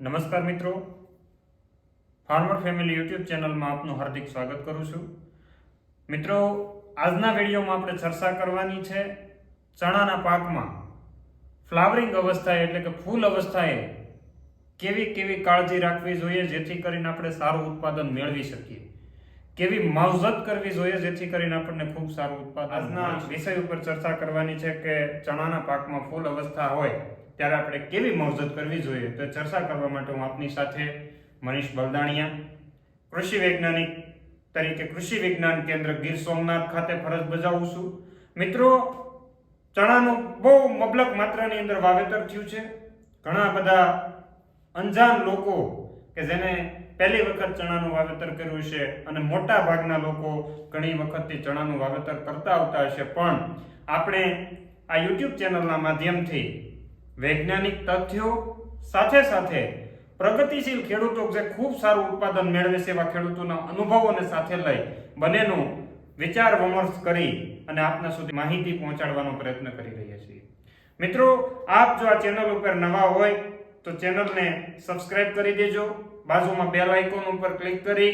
નમસ્કાર મિત્રો. Farmer family YouTube ચેનલમાં આપનું હાર્દિક સ્વાગત કરું છું. મિત્રો આજના વિડીયોમાં આપણે ચર્ચા કરવાની છે ચણાના પાકમાં ફ્લાવરિંગ અવસ્થાએ એટલે કે ફૂલ અવસ્થાએ કેવી કેવી કાળજી રાખવી જોઈએ જેથી કરીને આપણે સારું ઉત્પાદન મેળવી શકીએ. કેવી માવજત કરવી જોઈએ જેથી કરીને આપણને ખૂબ સારું ઉત્પાદન આજના વિષય ઉપર ચર્ચા કરવાની છે કે ચણાના પાકમાં ફૂલ અવસ્થા હોય ત્યારે આપણે કેવી માવજત કરવી જોઈએ તો ચર્ચા કરવા માટે હું આપની સાથે મનીષ બલદાણિયા, કૃષિ વૈજ્ઞાનિક તરીકે કૃષિ વિજ્ઞાન કેન્દ્ર ગીર સોમનાથ ખાતે ફરજ બજાવું છું. મિત્રો, ચણાનું બહુ મબલક માત્રાની અંદર વાવેતર થયું છે. ઘણા બધા અંજાન લોકો કે જેને પહેલી વખત ચણાનું વાવેતર કર્યું છે અને મોટા ભાગના લોકો ઘણી વખતથી ચણાનું વાવેતર કરતા આવતા હશે. પણ આપણે આ યુટ્યુબ ચેનલના માધ્યમથી વૈજ્ઞાનિક તથ્યો સાથે સાથે પ્રગતિશીલ ખેડૂતો જે ખૂબ સારું ઉત્પાદન મેળવે છે એવા ખેડૂતોના અનુભવોને સાથે લઈ બંનેનું વિચાર વિમર્શ કરી અને આપના સુધી માહિતી પહોંચાડવાનો પ્રયત્ન કરી રહ્યા છીએ. મિત્રો, આપ જો આ ચેનલ ઉપર નવા હોય તો ચેનલને સબસ્ક્રાઇબ કરી દેજો, બાજુમાં બેલ આઇકોન ઉપર ક્લિક કરી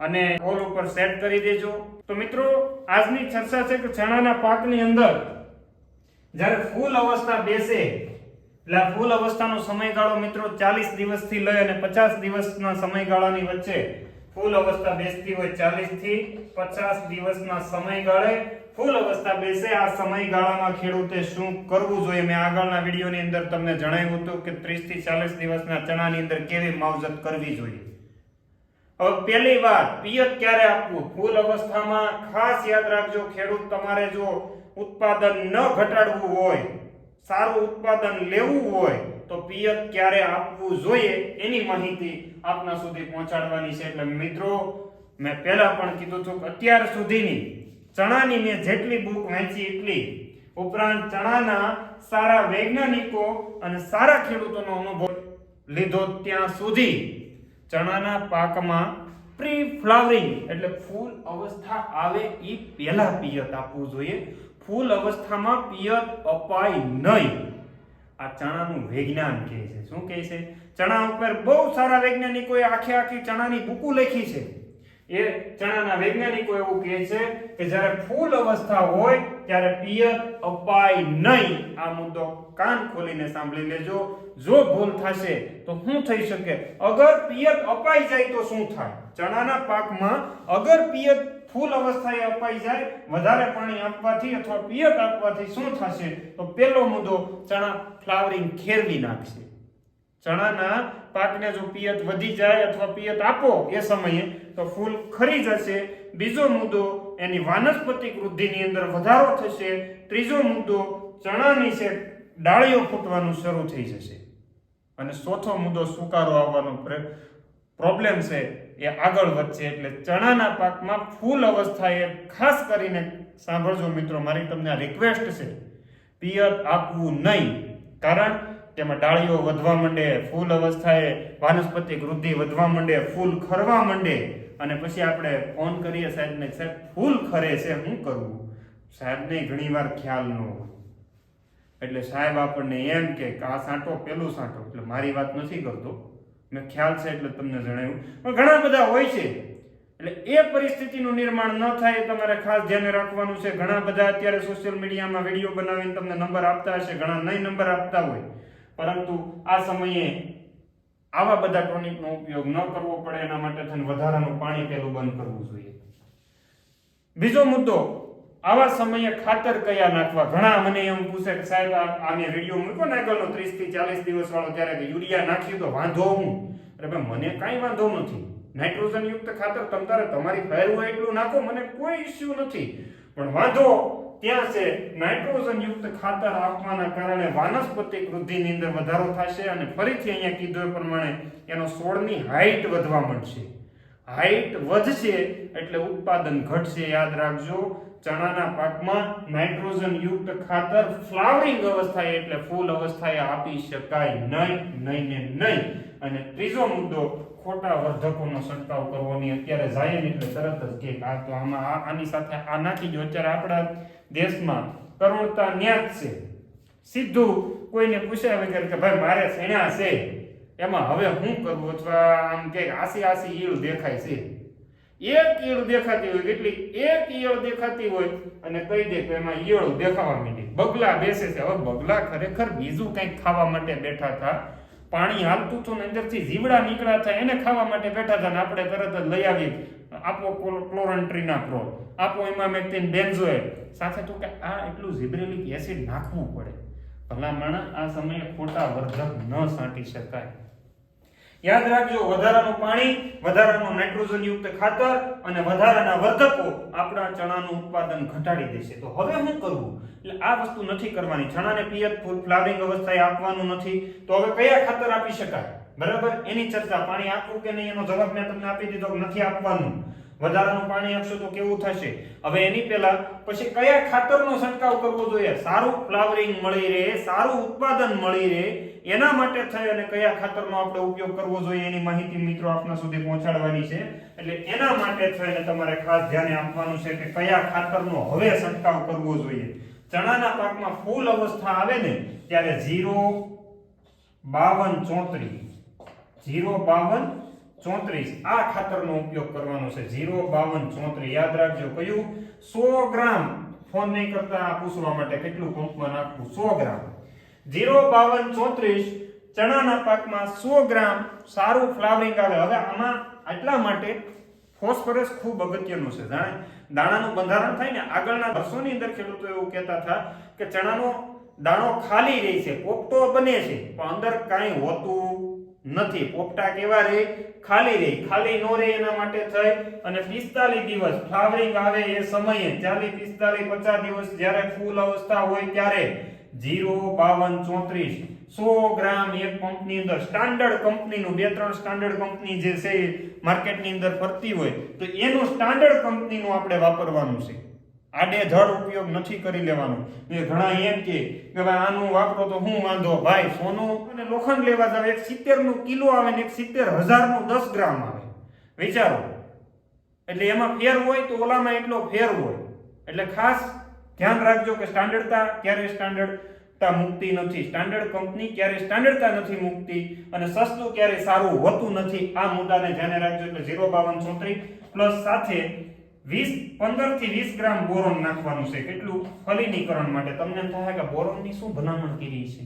અને ઓલ ઉપર સેટ કરી દેજો. તો મિત્રો, આજની ચર્ચા છે કે ચણાના પાકની અંદર જ્યારે ફૂલ અવસ્થા બેસે એટલે ફૂલ અવસ્થાનો સમયગાળો મિત્રો ચાલીસ દિવસથી લઈ અને પચાસ દિવસના સમયગાળાની વચ્ચે ફૂલ અવસ્થા બેસતી હોય ચાલીસથી પચાસ દિવસના સમયગાળે ફૂલ અવસ્થા બેસે. આ સમયગાળામાં ખેડૂતે શું કરવું જોઈએ? મેં આગળના વિડીયોની અંદર તમને જણાવ્યું હતું કે ત્રીસથી ચાલીસ દિવસના ચણાની અંદર કેવી માવજત કરવી જોઈએ? હવે પહેલી વાત, પિયત ક્યારે આપવું? ફૂલ અવસ્થામાં ખાસ યાદ રાખજો, ખેડૂત તમારે જો ઉત્પાદન ન ઘટાડવું હોય સારું ઉત્પાદન લેવું હોય તો પિયત ક્યારે આપવું જોઈએ એની માહિતી આપના સુધી પહોંચાડવાની છે. એટલે મિત્રો, મેં પહેલા પણ કીધું છું કે અત્યાર સુધીની ચણાની મેં જેટલી બુક વાંચી એટલી. ઉપરાંત ચણાના સારા વૈજ્ઞાનિકો અને સારા ખેડૂતોનો અનુભવ લીધો ત્યાં સુધી. ચણાના પાકમાં પ્રી ફ્લાવરિંગ એટલે ફૂલ અવસ્થા આવે એ પહેલા પિયત આપવું જોઈએ. ફૂલ અવસ્થામાં પિયત અપાય નહીં. આ ચણાનું વિજ્ઞાન કહે છે. શું કહે છે? ચણા ઉપર બહુ સારા વૈજ્ઞાનિકોએ આખી આખી ચણાની બુકુ લખી છે. એ ચણાના વૈજ્ઞાનિકો એવું કહે છે કે જ્યારે ફૂલ અવસ્થા હોય ત્યારે પિયત અપાય નહીં. આ મુદ્દો કાન ખોલીને સાંભળી લેજો. જો ભૂલ થશે તો શું થઈ શકે? અગર પિયત અપાઈ જાય તો શું થાય? ચણાના પાકમાં અગર પિયત ફૂલ અવસ્થાએ અપાઈ જાય, વધારે પાણી આપવાથી અથવા પિયત આપવાથી શું થશે? તો પહેલો મુદ્દો, ચણા ફ્લાવરિંગ ખેરવી નાખશે. ચણાના પાકને જો પિયત વધી જાય અથવા પિયત આપો એ સમયે, તો ફૂલ ખરી જશે. બીજો મુદ્દો, એની વાનસ્પતિક વૃદ્ધિની અંદર વધારો થશે. ત્રીજો મુદ્દો ચણાની છે ડાળીઓ ફૂટવાનું શરૂ થઈ જશે. અને ચોથો મુદ્દો, સુકારો આવવાનો પ્રોબ્લેમ છે એ આગળ વધશે એટલે ચણાના પાકમાં ફૂલ અવસ્થાએ ખાસ કરીને સાંભળજો મિત્રો, મારી તમને રિક્વેસ્ટ છે, પિયત આપવું નહીં. કારણ તેમાં ડાળીઓ વધવા માંડે, ફૂલ અવસ્થાએ વાનસ્પતિક વૃદ્ધિ વધવા માંડે, ફૂલ ખરવા માંડે. અને પછી આપણે ફોન કરીએ સાહેબને સાહેબ, ફૂલ ખરે છે શું કરવું સાહેબને ઘણીવાર ખ્યાલ ન હોય. એટલે સાહેબ આપણને એમ કે આ સાંટો પેલું સાંટો. એટલે મારી વાત નથી કરતો. મેં ખ્યાલ છે એટલે તમને જણાવ્યું પણ ઘણા બધા હોય છે. એટલે એ પરિસ્થિતિનું નિર્માણ ન થાય એ તમારે ખાસ ધ્યાને રાખવાનું છે. ઘણા બધા અત્યારે સોશિયલ મીડિયામાં વીડિયો બનાવીને તમને નંબર આપતા હશે. ઘણા નહીં નંબર આપતા હોય. પરંતુ આ સમયે આવા બધા ટોનિકનો ઉપયોગ ન કરવો પડે. એના માટે થઈને વધારાનું પાણી પેલું બંધ કરવું જોઈએ. બીજો મુદ્દો આવા સમયે ખાતર કયા નાખવા? ઘણા મને એમ પૂછે કે સાહેબ, આ મેં વીડિયો મૂક્યો ને આગળનો ત્રીસથી ચાલીસ દિવસ વાળો ત્યારે કે યુરિયા નાખ્યું તો વાંધો હું? અરે ભાઈ, મને કાંઈ વાંધો નથી. નાઇટ્રોજન યુક્ત ખાતર તમારે તમારી ફેર હોય એટલું નાખો, મને કોઈ ઇસ્યુ નથી. પણ વાંધો, ત્યાં છે નાઇટ્રોજન યુક્ત ખાતર આપવાના કારણે વાનસ્પતિક વૃદ્ધિની અંદર વધારો થશે અને ફરીથી અહીંયા કીધું એ પ્રમાણે એનો છોડની હાઈટ વધવા મળશે હાઈટ વધશે એટલે ઉત્પાદન ઘટશે, યાદ રાખજો. ચણાના પાકમાં નાઇટ્રોજન યુક્ત ખાતર ફ્લાવરિંગ અવસ્થાએ એટલે ફૂલ અવસ્થાએ આપી શકાય નહીં નહીં ને નહીં. અને ત્રીજો મુદ્દો, ખોટા વર્ધકોનો છંટકાવ કરવાની. અત્યારે જાય એટલે તરત જ કે, આ તો આમાં આ- આની સાથે આ નાખી દો અત્યારે આપણા દેશમાં કરુણતા ન્યાજ છે. સીધું કોઈને પૂછ્યા વગર કે, ભાઈ, મારે છેણ્યા છે? એમાં હવે શું કરવું અથવા આમ કે આસી આસી ઈયળ દેખાય છે. એક ઈયળ દેખાતી હોય કેટલી એક ઈયળ દેખાતી હોય અને કહી દે કે એમાં ઈયળો દેખાવા માંડી. બગલા બેસે છે. હવે બગલા ખરેખર બીજું કંઈક ખાવા માટે બેઠા હતા. પાણી હાલતું હતું ને અંદરથી જીવડા નીકળ્યા હતા. એને ખાવા માટે બેઠા હતા ને આપણે તરત જ લઈ આવી આપો ક્લોરન્ટ્રીના પ્રો આપો ઇમામેક્ટિન બેન્ઝોએ સાથે તો કે આ એટલું ઝિબ્રેલિક એસિડ નાખવું પડે. ભલામણ આ સમયે ખોટા વર્ધક ન છાંટી શકાય. યાદ રાખજો, વધારાનું પાણી, વધારાનું નાઇટ્રોજન યુક્ત ખાતર અને વધારાના વર્ધકો આપણા ચણાનું ઉત્પાદન ઘટાડી દેશે. તો હવે શું કરવું એટલે આ વસ્તુ નથી કરવાની. ચણાને પિયત ફૂલ ફ્લાવરિંગ અવસ્થાએ આપવાનું નથી. તો હવે કયા ખાતર આપી શકાય? બરાબર? એની ચર્ચા. પાણી આપવું કે નહીં એનો જવાબ મેં તમને આપી દીધો નથી આપવાનું. વધારાનું પાણી આપશો તો કેવું થશે? હવે એની પહેલા પછી કયા ખાતરનો છંટકાવ કરવો જોઈએ? સારું ફ્લાવરિંગ મળી રહે, સારું ઉત્પાદન મળી રહે, એના માટે થઈ અને કયા ખાતરનો આપણે ઉપયોગ કરવો જોઈએ એની માહિતી મિત્રો આપના સુધી પહોંચાડવાની છે. એટલે એના માટે થઈને તમારે ખાસ ધ્યાને આપવાનું છે કે કયા ખાતરનો હવે છંટકાવ કરવો જોઈએ. ચણાના પાકમાં ફૂલ અવસ્થા આવે ને, ત્યારે જીરો બાવન ચોત્રીસ. જીરો બાવન ચોત્રીસ. આ ખાતરનો ઉપયોગ કરવાનો છે. ઝીરો, બાવન, ચોત્રીસ. યાદ રાખજો કયું? સો ગ્રામ. ફોન નહીં કરતા પૂછવા માટે કેટલું પંપમાં નાખવું? સો ગ્રામ. જીરો બાવન, ચોત્રીસ. ચણાના પાકમાં સો ગ્રામ. સારું ફ્લાવરિંગ આવે. હવે આમાં આટલા માટે ફોસ્ફરસ ખૂબ અગત્યનું છે. જાણે દાણાનું બંધારણ થાય ને, આગળના વર્ષોની અંદર ખેડૂતો એવું કહેતા હતા કે ચણાનો દાણો ખાલી રહે છે, પોપટો બને છે. પણ અંદર કાંઈ હોતું નથી. પોપટા કેવા રહે ખાલી રહે ખાલી નો રહે એના માટે થાય. અને પિસ્તાલીસ દિવસ ફ્લાવરિંગ આવે એ સમયે. ચાલીસ, પિસ્તાલીસ, પચાસ દિવસ જ્યારે ફૂલ અવસ્થા હોય ત્યારે જીરો, બાવન, ચોત્રીસ, સો ગ્રામ એક પંપની અંદર સ્ટાન્ડર્ડ કંપનીનું બે, ત્રણ સ્ટાન્ડર્ડ કંપની જે છે માર્કેટની અંદર ફરતી હોય, તો એનું સ્ટાન્ડર્ડ કંપનીનું આપણે વાપરવાનું છે. આડે જળ ઉપયોગ નથી કરી લેવાનો. એ ઘણા એમ કે ભાઈ આનું વાપરો તો હું વાંધો, ભાઈ સોનું અને લોખંડ લેવા જાવ, એક સિત્તેરનું કિલો આવે ને એક સિત્તેર હજારનું દસ ગ્રામ આવે. વિચારો. એટલે એમાં ફેર હોય તો ઓલામાં એટલો ફેર હોય. એટલે ખાસ ધ્યાન રાખજો કે સ્ટાન્ડર્ડતા ક્યારે સ્ટાન્ડર્ડતા મુક્તિ નથી. સ્ટાન્ડર્ડ કંપની ક્યારે સ્ટાન્ડર્ડતા નથી મુક્તિ અને સસ્તું ક્યારે સારું હોતું નથી. આ મુદ્દાને ધ્યાને રાખજો. એટલે ઝીરો બાવન ચોત્રીસ પ્લસ સાથે વીસ પંદર વીસ ગ્રામ બોરોન નાખવાનું છે. કેટલું? ફલિનીકરણ માટે. તમને એમ થાય કે બોરોનની શું ભલામણ કરી છે?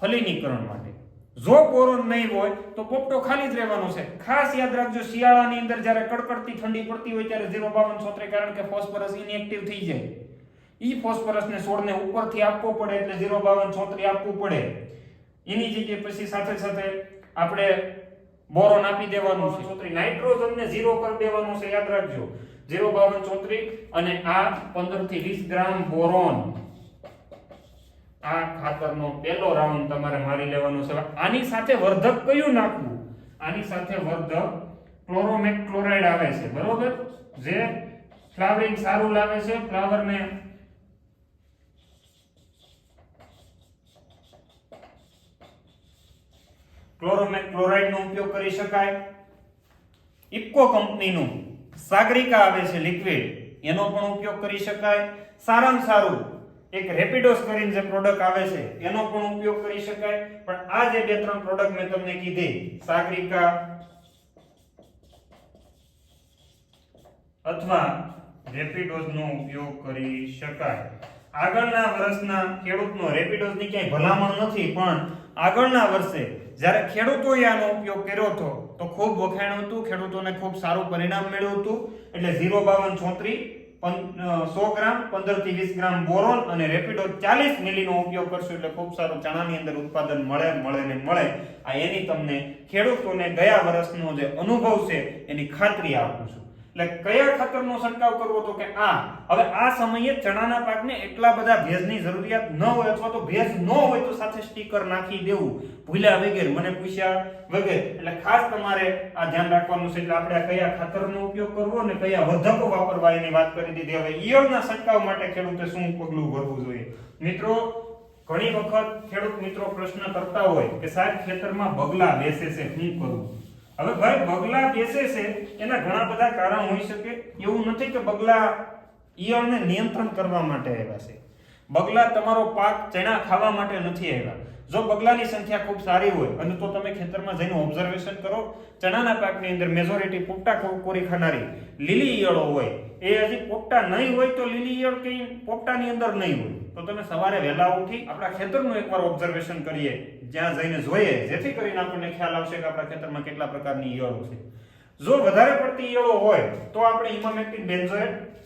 ફલિનીકરણ માટે. જો બોરોન નહીં હોય, તો પોપટો ખાલી જ રહેવાનો છે. ખાસ યાદ રાખજો, શિયાળાની અંદર જ્યારે કડકડતી ઠંડી પડતી હોય ત્યારે ઝીરો બાવન છોતરે, કારણ કે ફોસ્ફરસ ઇનએક્ટિવ થઈ જાય. ઈ ફોસ્ફરસને છોડને ઉપરથી આપવો પડે એટલે ઝીરો બાવન છોતરી આપવું પડે. એની જગ્યાએ પછી સાથે સાથે આપણે બોરોન આપી દેવાનું છે. ચોત્રી નાઇટ્રોજન ને ઝીરો કરી દેવાનું છે. યાદ રાખજો. ઝીરો બાવન ચોત્રીસ અને આ પંદરથી વીસ ગ્રામ બોરોન. આ ખાતરનો પહેલો રાઉન્ડ તમારે મારી લેવાનો છે. આની સાથે વર્ધક કયું નાખવું? આની સાથે વર્ધક ક્લોરોમેક ક્લોરાઇડ આવે છે, બરોબર? જે ફ્લાવરિંગ સારું લાવે છે, ફ્લાવરને ક્લોરોમેક ક્લોરાઇડનો ઉપયોગ કરી શકાય. ઇફકો કંપનીનું સાગરિકા આવે છે લિક્વિડ એનો પણ ઉપયોગ કરી શકાય. સારામાં સારું, એક રેપિડોસ કરીને જે પ્રોડક્ટ આવે છે, એનો પણ ઉપયોગ કરી શકાય. પણ આ જે બે ત્રણ પ્રોડક્ટ મેં તમને કીધી, સાગરિકા અથવા રેપિડોઝનો ઉપયોગ કરી શકાય. આગળના વર્ષના ખેડૂતનો, રેપિડોઝની ક્યાંય ભલામણ નથી, પણ આગળના વર્ષે જ્યારે ખેડૂતોએ આનો ઉપયોગ કર્યો હતો તો ખૂબ વખાણ્યું હતું, ખેડૂતોને ખૂબ સારું પરિણામ મળ્યું હતું. એટલે ઝીરો બાવન ચોત્રી સો ગ્રામ, પંદરથી વીસ ગ્રામ બોરોન અને રેપિડો ચાલીસ મિલીનો ઉપયોગ કરશો એટલે ખૂબ સારું ચણાની અંદર ઉત્પાદન મળે મળે ને મળે. આ એની તમને ખેડૂતોને ગયા વર્ષનો જે અનુભવ છે, એની ખાતરી આપું છું. એટલે કયા ખાતરનો છંટકાવ કરવો તો કે આ? હવે આ સમયે ચણાના પાકને એટલા બધા ભેજની જરૂરિયાત ન હોય અથવા તો ભેજ ન હોય તો સાથે સ્ટીકર નાખી દેવું. ભૂલ્યા વગેરે, મને પૂછ્યા વગેરે. એટલે ખાસ તમારે આ ધ્યાન રાખવાનું છે એટલે આપણે કયા ખાતરનો ઉપયોગ કરવો અને કયા વર્ધકો વાપરવા એની વાત કરી દીધી. હવે ઈયળના છંટકાવ માટે ખેડૂતે શું પગલું ભરવું જોઈએ? મિત્રો, ઘણી વખત ખેડૂત મિત્રો પ્રશ્ન કરતા હોય કે સાહેબ ખેતરમાં બગલા બેસે છે, શું કરવું હવે ભાઈ બગલા બેસે છે? એના ઘણા બધા કારણ હોઈ શકે. એવું નથી કે બગલા ઈયળને નિયંત્રણ કરવા માટે આવ્યા છે. બગલા તમારો પાક ચણા ખાવા માટે નથી આવ્યા. જો બગલાની સંખ્યા ખૂબ સારી હોય અને તો તમે ખેતરમાં જઈને ઓબ્ઝર્વેશન કરો, ચણાના પાકની અંદર મેજોરિટી પોપટા કો- કોરી ખાનારી લીલી ઈયળો હોય. એ હજી પોપટા નહીં હોય તો લીલી ઈયળ કઈ પોપટાની અંદર નહીં હોય. તો તમે સવારે વહેલા ઉઠી આપણા ખેતરનું એકવાર ઓબ્ઝર્વેશન કરીએ, જ્યાં જઈને જોઈએ. જેથી કરીને આપણને ખ્યાલ આવશે કે આપણા ખેતરમાં કેટલા પ્રકારની ઈયળો છે. જો વધારે પડતી ઈયળો હોય, તો આપણે ઇમામેક્ટિન બેન્ઝોએટ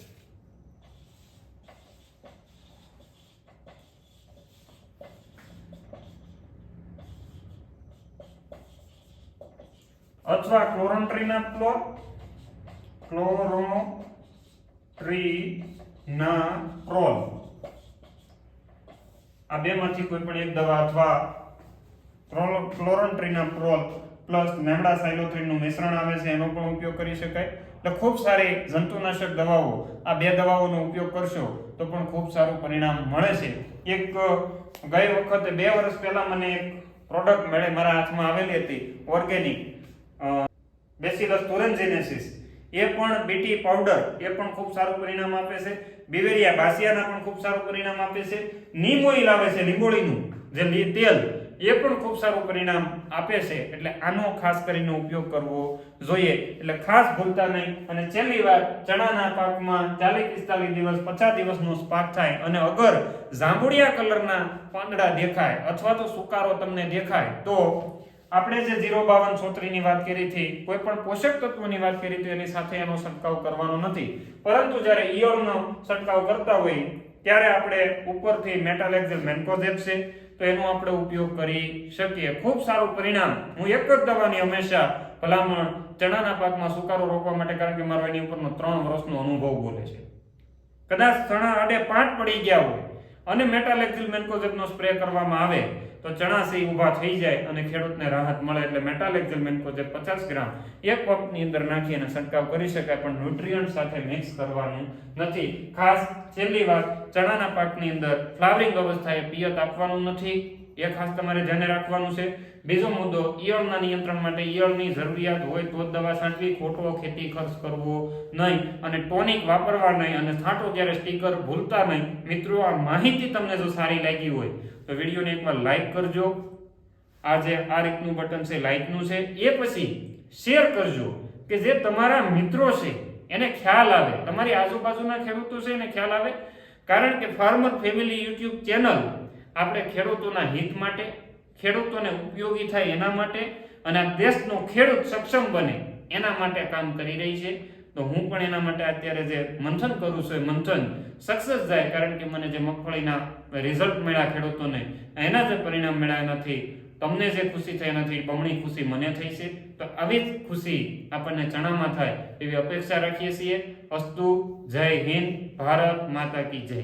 અથવા ક્લોરોન્ટ્રીના ક્રોલ આ બેમાંથી કોઈ પણ એક દવા અથવા chloro- chlorantraniliprole plus lambda સાયલોથ્રીનનું મિશ્રણ આવે છે, એનો પણ ઉપયોગ કરી શકાય. એટલે ખૂબ સારી જંતુનાશક દવાઓ આ બે દવાઓનો ઉપયોગ કરશો તો પણ ખૂબ સારું પરિણામ મળે છે. એક, ગઈ વખતે બે વર્ષ પહેલાં મને એક પ્રોડક્ટ મળે મારા હાથમાં આવેલી હતી ઓર્ગેનિક બેસિલસ તુરેન્ઝિનેસિસ એ પણ બીટી પાવડર એ પણ ખૂબ સારું પરિણામ આપે છે. બિવેરિયા બાસિયાના પણ ખૂબ સારું પરિણામ આપે છે. નીમ ઓઇલ આવે છે લીંબોળીનું, જે તેલ, એ પણ ખૂબ સારું પરિણામ આપે છે. એટલે આનો ખાસ કરીને ઉપયોગ કરવો જોઈએ. એટલે ખાસ ભૂલતા નહીં. અને છેલ્લી વાર ચણાના પાકમાં ચાલીસ પિસ્તાલીસ દિવસ, પચાસ દિવસનો પાક થાય અને અગર જાંબુડિયા કલરના પાંદડા દેખાય અથવા તો સુકારો તમને દેખાય, તો આપણે જે ઝીરો બાવન છોતરીની વાત કરી હતી, કોઈ પણ પોષક તત્વોની વાત કરી હતી, એની સાથે એનો છંટકાવ કરવાનો નથી. પરંતુ જ્યારે ઈયળનો છંટકાવ કરતા હોય, ત્યારે આપણે ઉપરથી મેટાલેક્ઝલ મેન્કોઝેબ છે, તો એનો આપણે ઉપયોગ કરી શકીએ. ખૂબ સારું પરિણામ. હું એક જ દવાની હંમેશા ભલામણ ચણાના પાકમાં સુકારો રોકવા માટે, કારણ કે મારો એની ઉપરનો ત્રણ વર્ષનો અનુભવ બોલે છે. કદાચ ચણા આડે પાંચ પડી ગયા હોય અને મેટાલેક્ઝિલ મેન્કોઝેબનો સ્પ્રે કરવામાં આવે તો ચણા સહી ઊભા થઈ જાય અને ખેડૂતને રાહત મળે એટલે મેટાલેક્ઝિલ મેન્કોઝેબ પચાસ ગ્રામ એક પંપની અંદર નાખી અને છંટકાવ કરી શકાય, પણ ન્યુટ્રિયન્ટ સાથે મિક્સ કરવાનું નથી. ખાસ છેલ્લી વાત, ચણાના પાકની અંદર ફ્લાવરિંગ અવસ્થાએ પિયત આપવાનું નથી. એ ખાસ તમારે ધ્યાને રાખવાનું છે. બીજો મુદ્દો, ઈયળના નિયંત્રણ માટે ઈયળની જરૂરિયાત હોય તો દવા છાંટવી, ખોટો ખેતી ખર્ચ કરવો નહીં. અને ટોનિક વાપરવા નહીં અને છાંટો ત્યારે સ્ટીકર ભૂલતા નહીં. મિત્રો, આ માહિતી તમને જો સારી લાગી હોય, તો વિડીયોને એકવાર લાઈક કરજો. આ જે આ રીતનું બટન છે, લાઈકનું છે. એ પછી શેર કરજો કે જે તમારા મિત્રો છે, એને ખ્યાલ આવે. તમારી આજુબાજુના ખેડૂતો છે, એને ખ્યાલ આવે. કારણ કે ફાર્મર ફેમિલી યુટ્યુબ ચેનલ આપણે ખેડૂતોના હિત માટે, ખેડૂતોને ઉપયોગી થાય એના માટે અને દેશનો ખેડૂત સક્ષમ બને એના માટે કામ કરી રહી છે. તો હું પણ એના માટે અત્યારે જે મંથન કરું છું એ મંથન સક્સેસ જાય, કારણ કે મને જે મગફળીના રિઝલ્ટ મળ્યા ખેડૂતોને, એના જે પરિણામ મળ્યા એનાથી તમને જે ખુશી થઈ એનાથી બમણી ખુશી મને થઈ છે. તો આવી જ ખુશી આપણને ચણામાં થાય એવી અપેક્ષા રાખીએ છીએ. અસ્તુ, જય હિન્દ, ભારત માતા કી જય.